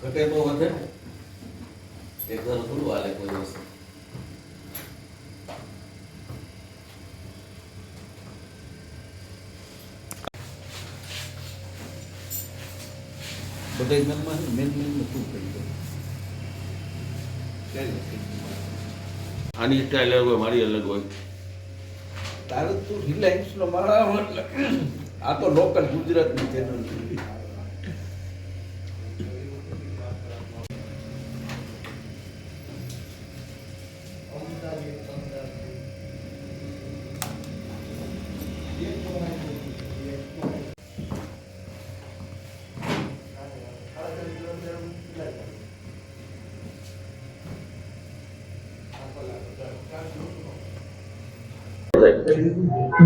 ઘટે તો વધે એક ધારું થોડું હાલે કોઈ વસ્તુ બધા ગામમાં મેન મેન શું થઈ ગયું આની સ્ટાઇલ અલગ હોય મારી અલગ હોય. તારે તું રિલાયન્સ નો મારા આ તો લોકલ ગુજરાતની ચેનલ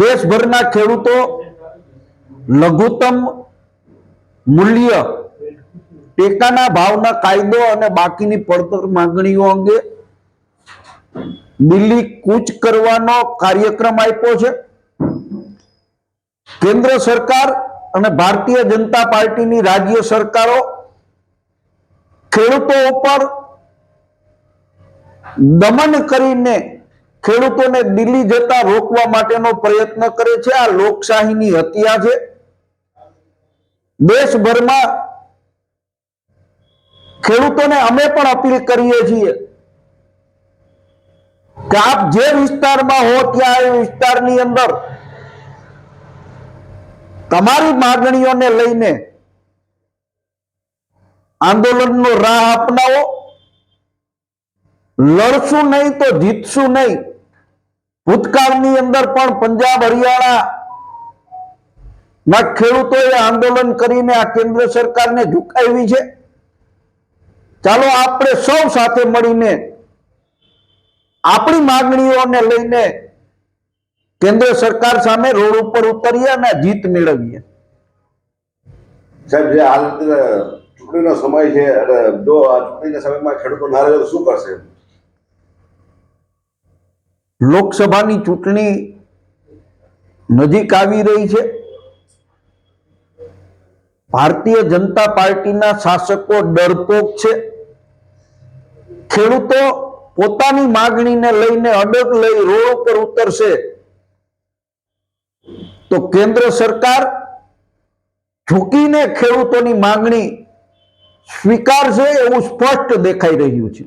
દેશભરના ખેડૂતો લઘુત્તમ મૂલ્ય ટેકાના ભાવના કાયદો અને બાકીની પડતર માંગણીઓ અંગે દિલ્હી કૂચ કરવાનો કાર્યક્રમ આપ્યો છે. કેન્દ્ર સરકાર અને ભારતીય જનતા પાર્ટીની રાજ્ય સરકારો ખેડૂતો ઉપર દમન કરીને ખેડૂતોને દિલ્હી જતા રોકવા માટેનો પ્રયત્ન કરે છે. આ લોકશાહીની હત્યા છે. દેશભરમાં ખેડૂતોને અમે પણ અપીલ કરીએ છીએ કે આપ જે વિસ્તારમાં હો ત્યાં એ વિસ્તારની અંદર તમારી માગણીઓને લઈને આંદોલનનો રાહ અપનાવો. લડશું નહીં તો જીતશું નહીં. ભૂતકાળની અંદર પણ પંજાબ, હરિયાણા ના ખેડૂતોએ આંદોલન કરીને આ કેન્દ્ર સરકારને ઝુકાવી છે. ચાલો આપણે સૌ સાથે મળીને આપણી માગણીઓને લઈને કેન્દ્ર સરકાર સામે રોડ ઉપર ઉતરીએ અને જીત મેળવીએ. સાહેબ, જે હાલ ચૂંટણીનો સમય છે, અને જો આ ચૂંટણીના સમયમાં ખેડૂતો ના રહે તો શું કરશે? લોકસભાની ચૂંટણી નજીક આવી રહી છે. ભારતીય જનતા પાર્ટીના શાસકો ડરપોક છે. ખેડૂતો પોતાની માગણીને લઈને અડગ લઈ રોડ ઉપર ઉતરશે. તો કેન્દ્ર સરકાર ઝૂકીને ખેડૂતોની માગણી સ્વીકારશે એવું સ્પષ્ટ દેખાઈ રહ્યું છે.